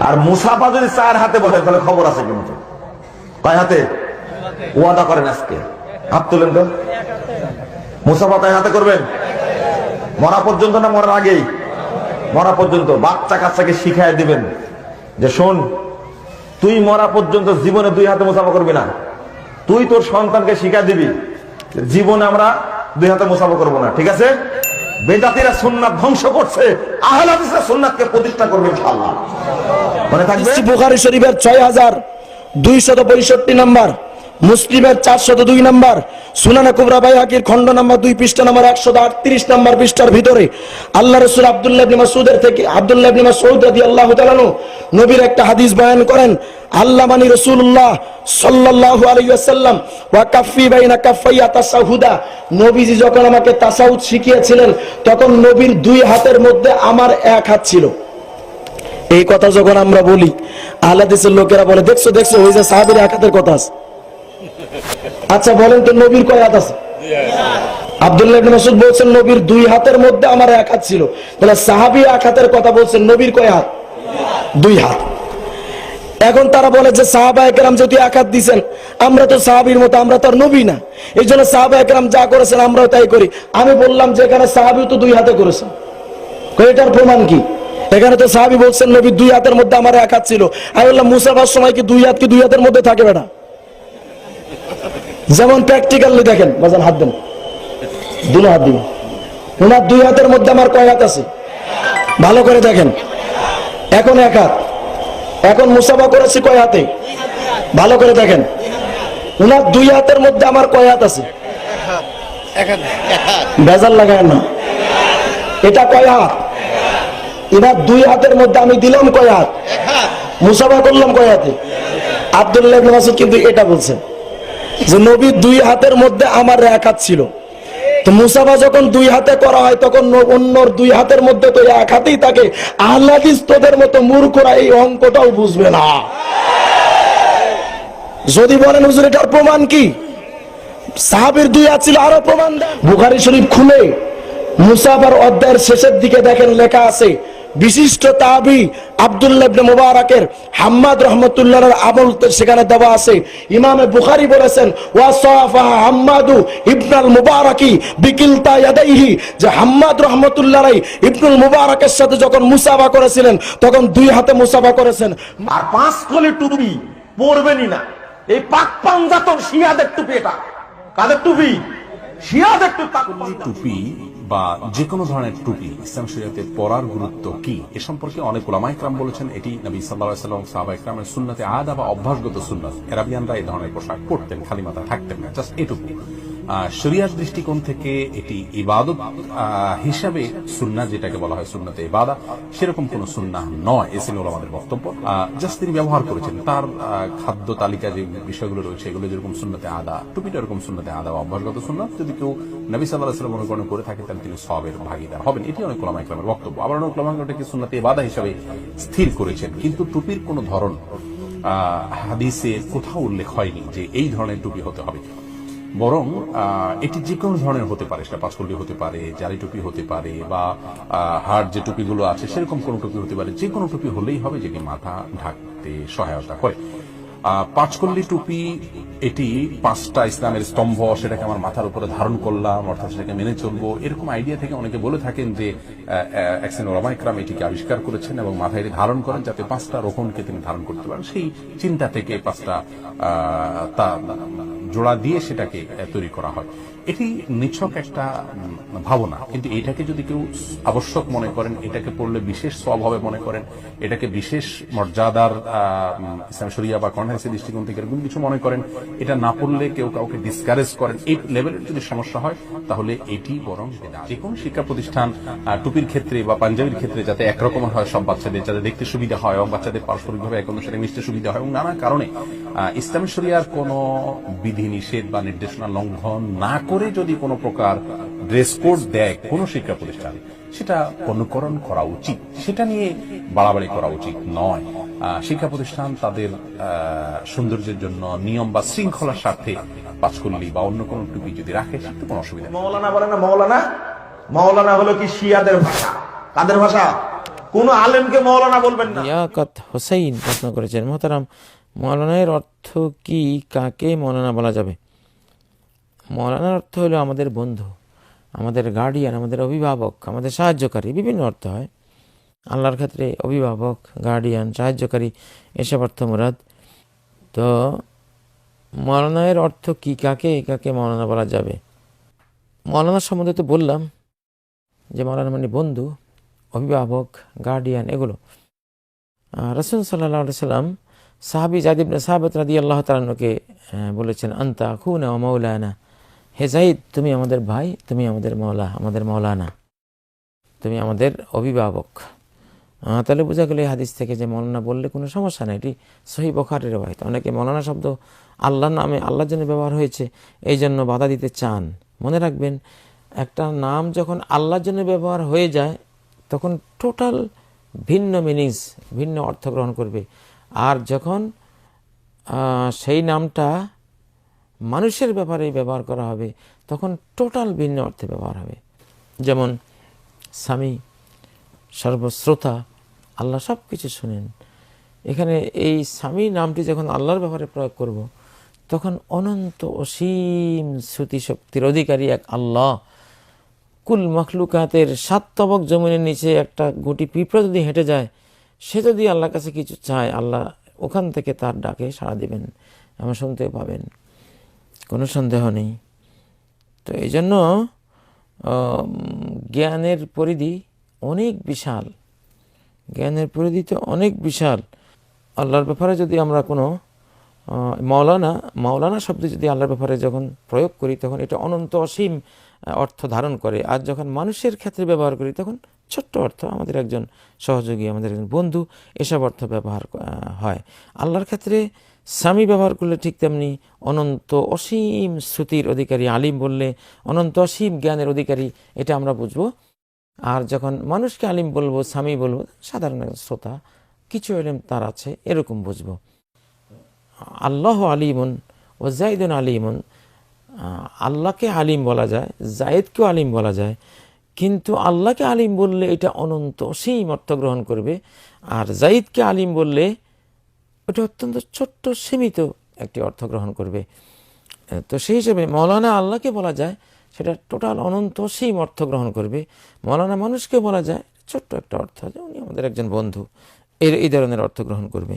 আর মুসাফা যদি চার হাতে বসে, তাহলে খবর আছে কিন্তু কয় হাতে? ওয়াদা করেন আজকে। হাত তুলেন তো। মুসাফা তাই হাতে করবেন? মরা পর্যন্ত না মরার আগেই? মরা পর্যন্ত। বাচ্চা কাচ্চাকে শিখাই দিবেন যে শোন, তুই মরা পর্যন্ত জীবনে দুই হাতে মুসাফা করবি না। তুই তোর সন্তানকে শিখা দিবি জীবনে আমরা দুই হাতে মুসাফা করব না। ঠিক আছে? বেদাতিরা সুন্নাত ধ্বংস করছে, আহলাদিসরা সুন্নাতকে প্রতিষ্ঠা করবে ইনশাআল্লাহ। মনে থাকবে? বুখারী শরীফের ছয় হাজার দুইশত পঁয়ষট্টি নম্বর। মুসলিমের চারশত দুই নম্বর, সুনানা কুবরা বাইহাকির খণ্ড নম্বর দুই, পৃষ্ঠা নম্বর একশত আটত্রিশ নম্বর পৃষ্ঠার ভিতরে আল্লাহ রসুল আব্দুল্লাহ ইবনে মাসউদের থেকে, আব্দুল্লাহ ইবনে মাসউদ রাদিয়াল্লাহু তাআলা আনহু নবীর একটা হাদিস বয়ান করেন আল্লাহ মানি ওয়াসাল্লাম, ওয়া কাফফি বাইনা কাফাইয়া তাসাহুদা। নবীজি যখন আমাকে তাসাউদ শিখিয়েছিলেন, তখন নবীর দুই হাতের মধ্যে আমার এক হাত ছিল। এই কথা যখন আমরা বলি আহলাদিসের লোকেরা বলে, দেখছ দেখছ, ওই যে সাহাবির এক হাতের কথা আছে। আচ্ছা বলেন তো নবীর কয় হাত আছে? আব্দুল্লাহ বলছেন নবীর দুই হাতের মধ্যে আমার এক হাত ছিল। তাহলে সাহাবী এক হাতের কথা বলছেন নবীর কয় হাত? দুই হাত। এখন তারা বলে যে সাহাবা একরাম যেহেতু এক হাত দিছেন আমরা তো সাহাবির মতো আমরা তো আর নবী না। এই জন্য সাহাবা একরাম যা করেছেন আমরাও তাই করি। আমি বললাম যে এখানে সাহাবিও তো দুই হাতে করেছেন। এটার প্রমাণ কি? এখানে তো সাহাবি বলছেন নবী দুই হাতের মধ্যে আমার এক হাত ছিল। আমি বললাম মুসাফার সময় কি দুই হাত কি দুই হাতের মধ্যে থাকে বেটা? যেমন প্র্যাকটিক্যালি দেখেন, বাজান হাত দেন। দুটো হাত দিন ওনার দুই হাতের মধ্যে আমার কয় হাত আছে? ভালো করে দেখেন। এখন এক হাত। এখন মুসাফা করেছি কয় হাতে? ভালো করে দেখেন। ওনার দুই হাতের মধ্যে আমার কয় হাত আছে? বেজাল লাগায় না। এটা কয় হাত? এবার দুই হাতের মধ্যে আমি দিলাম কয় হাত? মুসাফা করলাম কয় হাতে? আব্দুল্লাহ কিন্তু এটা বলছেন। যে নবী দুই হাতের মধ্যে আমার এক হাত ছিল। তো মুসাফা যখন দুই হাতে করা হয়, তখন অন্যর দুই হাতের মধ্যে তো এক হাতেই আহ্লাদিস তোদের মতো মূর্খরা এই অঙ্কটাও বুঝবে না। যদি বলেন, হুজুর, এটার প্রমাণ কি? সাহাবের দুই হাত ছিল, আরও প্রমাণ বুখারি শরীফ খুলে মুসাফার অধ্যায়ের শেষের দিকে দেখেন, লেখা আছে বিশিষ্ট তাবি আব্দুল্লাহ ইবনে মুবারাকের হাম্মাদ রহমতুল্লাহর আমল সেখানে দেওয়া আছে। ইমামে বুখারী বলেছেন ওয়াসাফা হাম্মাদু ইবনাল মুবারাকি বিকিলতা ইয়াদাইহি। যে হাম্মাদ রহমতুল্লাহ ইবনুল মুবারকের সাথে যখন মুসাফা করেছিলেন তখন দুই হাতে মুসাফা করেছেন। আর পাঁচ কলি টুপি পরবেনই না। এই পাক পাঞ্জাতন শিয়াদের টুপি এটা। কাদের টুপি? শিয়াদের টুপি পাক পাঞ্জাতন। টুপি বা যে কোনো ধরনের টুপি ইসলাম শরীয়তে পরার গুরুত্ব কি? এ সম্পর্কে অনেক ওলামা ইকরাম বলেছেন, এটি নবী সাল্লা সাল্লাম সাহাবা ইকরামের সুন্নতে আদা বা অভ্যাসগত সুন্নাত। এরাবিয়ানরা এই ধরনের পোশাক পরতেন খালি মাথা থাকতেন না, জাস্ট এটুকু। শরিয়ার দৃষ্টিকোণ থেকে এটি ইবাদত হিসাবে সুন্নাহ যেটাকে বলা হয় সুন্নতে ইবাদা, সেরকম কোন সুন্না নয়, এ ছিল আমাদের বক্তব্য। জাস্ট তিনি ব্যবহার করেছেন। তার খাদ্য তালিকা যে বিষয়গুলো রয়েছে, এগুলো যেরকম সুন্নতে আদা, টুপিটা এরকম সুন্নতে আদা অভ্যাসগত সুন্নাত যদি কেউ নবী সাল্লাহ সাল্লাম অনুকরণ করে থাকে, তাহলে তিনি সবের ভাগিদার হবেন। এটি অনেক ওলামা ইকরামের বক্তব্য। আবার অনেক ওলামা ইকরাম এটাকে সুন্নতে ইবাদা হিসাবে স্থির করেছেন। কিন্তু টুপির কোন ধরন হাদিসে কোথাও উল্লেখ হয়নি যে এই ধরনের টুপি হতে হবে। বরং এটি যে কোনো ধরনের হতে পারে, সেটা পাঁচকল্লি হতে পারে জারি টুপি হতে পারে, বা হাড় যে টুপিগুলো আছে, সেরকম কোনো টুপি হতে পারে, যে কোনো টুপি হলেই হবে যেটি মাথা ঢাকতে সহায়তা করে। পাঁচকল্লি টুপি, এটি পাঁচটা ইসলামের স্তম্ভ, সেটাকে আমার মাথার উপরে ধারণ করলাম, অর্থাৎ সেটাকে মেনে চলবো। এরকম আইডিয়া থেকে অনেকে বলে থাকেন যে একসেন ওলামা ইকরাম এটিকে আবিষ্কার করেছেন এবং মাথায় এটি ধারণ করেন যাতে পাঁচটা রোপণকে তিনি ধারণ করতে পারেন। সেই চিন্তা থেকে পাঁচটা তা জোড়া দিয়ে সেটাকে তৈরি করা হয়। এটি নিছক একটা ভাবনা। কিন্তু এটাকে যদি কেউ আবশ্যক মনে করেন, এটাকে পড়লে বিশেষ সব হবে মনে করেন, এটাকে বিশেষ মর্যাদার শরিয়া বা কনহাইসি দৃষ্টিকোণ থেকে এরকম কিছু মনে করেন, এটা না পড়লে কেউ কাউকে ডিসকারেজ করেন, এই লেভেলের যদি সমস্যা হয়, তাহলে এটি বরং যে কোনো শিক্ষা প্রতিষ্ঠান টুপির ক্ষেত্রে বা পাঞ্জাবির ক্ষেত্রে যাতে একরকম হয় সব বাচ্চাদের, যাতে দেখতে সুবিধা হয় এবং বাচ্চাদের পারস্পরিকভাবে এক অন্যের সাথে মিশতে সুবিধা হয় এবং নানা কারণে ইসলামী শরিয়ার কোনো বিধি নিষেধ বা নির্দেশনা লঙ্ঘন না করে যদি কোনো প্রকার ড্রেস কোড দেয় কোনো শিক্ষা প্রতিষ্ঠান সেটা অনুকরণ করা উচিত। সেটা নিয়ে বাড়াবাড়ি করা উচিত নয়। শিক্ষা প্রতিষ্ঠান তাদের সৌন্দর্যের জন্য নিয়ম বা শৃঙ্খলার স্বার্থে পাঁচকল্লি বা অন্য কোনো টুপি যদি রাখে সেটা কোনো অসুবিধা নেই। মৌলানা বলে না মৌলানা? মৌলানা হলো কি শিয়াদের ভাষা। কাদের ভাষা? কোন আলেমকে মৌলানা বলবেন না। হোসাইন প্রশ্ন করেছেন মোহতারাম মৌলানার অর্থ কি, কাকে মৌলানা বলা যাবে? মৌলানার অর্থ হলো আমাদের বন্ধু, আমাদের গার্ডিয়ান আমাদের অভিভাবক, আমাদের সাহায্যকারী, বিভিন্ন অর্থ হয়। আল্লাহর ক্ষেত্রে অভিভাবক গার্ডিয়ান সাহায্যকারী, এসব অর্থ মুরাদ। তো মৌলানার অর্থ কি, কাকে কাকে মৌলানা বলা যাবে? মৌলানার সম্বন্ধে তো বললাম যে মৌলানা মানে বন্ধু, অভিভাবক গার্ডিয়ান এগুলো। রসুল সাল্লাহ সাল্লাম সাহাবি জাদিবনে সাহাবত রাদি আল্লাহ তালকে বলেছেন, আন্তা খুনা ও মৌলানা হে জাইদ, তুমি আমাদের ভাই, তুমি আমাদের মৌলা আমাদের মৌলানা তুমি আমাদের অভিভাবক। তাহলে বোঝা গেল এই হাদিস থেকে যে মৌলানা বললে কোনো সমস্যা নেই, এটি সহি বখারের রেবায়ত অনেকে মৌলানা শব্দ আল্লাহর নামে, আল্লাহর জন্য ব্যবহার হয়েছে, এই জন্য বাধা দিতে চান। মনে রাখবেন, একটা নাম যখন আল্লাহর জন্য ব্যবহার হয়ে যায়, তখন টোটাল ভিন্ন মিনিংস, ভিন্ন অর্থ গ্রহণ করবে। আর যখন সেই নামটা মানুষের ব্যাপারে ব্যবহার করা হবে, তখন টোটাল ভিন্ন অর্থে ব্যবহার হবে। যেমন, স্বামী, সর্বশ্রোতা, আল্লাহ সব কিছু শুনেন। এখানে এই স্বামী নামটি যখন আল্লাহর ব্যাপারে প্রয়োগ করব, তখন অনন্ত অসীম শ্রুতি শক্তির অধিকারী এক আল্লাহ। কুল মখলুকাতের সাত তবক জমিনের নিচে একটা গুটি পিঁপড়া যদি হেঁটে যায় সে যদি আল্লাহর কাছে কিছু চায়, আল্লাহ ওখান থেকে তার ডাকে সাড়া দিবেন এমন শুনতে পাবেন। কোনো সন্দেহ নেই। তো এই জন্য জ্ঞানের পরিধি অনেক বিশাল। জ্ঞানের পরিধি তো অনেক বিশাল। আল্লাহর ব্যাপারে যদি আমরা কোনো মাওলানা মাওলানা শব্দ যদি আল্লাহর ব্যাপারে যখন প্রয়োগ করি, তখন এটা অনন্ত অসীম অর্থ ধারণ করে। আর যখন মানুষের ক্ষেত্রে ব্যবহার করি, তখন ছোট্ট অর্থ আমাদের একজন সহযোগী, আমাদের একজন বন্ধু এসব অর্থ ব্যবহার হয়। আল্লাহর ক্ষেত্রে স্বামী ব্যবহার করলে ঠিক তেমনি অনন্ত অসীম শ্রুতির অধিকারী, আলিম বললে অনন্ত অসীম জ্ঞানের অধিকারী, এটা আমরা বুঝব। আর যখন মানুষকে আলিম বলব, স্বামী বলব, সাধারণ শ্রোতা, কিছু এলেম তার আছে, এরকম বুঝব। আল্লাহ আলিমুন ও জাইদুন আলিমুন। আল্লাহকে আলিম বলা যায়, জায়েদকেও আলিম বলা যায়, কিন্তু আল্লাহকে আলিম বললে এটা অনন্ত অসীম অর্থ গ্রহণ করবে। আর জাইদকে আলিম বললে ওটা অত্যন্ত ছোট্ট, সীমিত একটি অর্থ গ্রহণ করবে। তো সেই হিসেবে মৌলানা আল্লাহকে বলা যায়, সেটা টোটাল অনন্ত অসীম অর্থ গ্রহণ করবে। মৌলানা মানুষকে বলা যায়, ছোট্ট একটা অর্থ যে উনি আমাদের একজন বন্ধু, এর এই ধরনের অর্থ গ্রহণ করবে।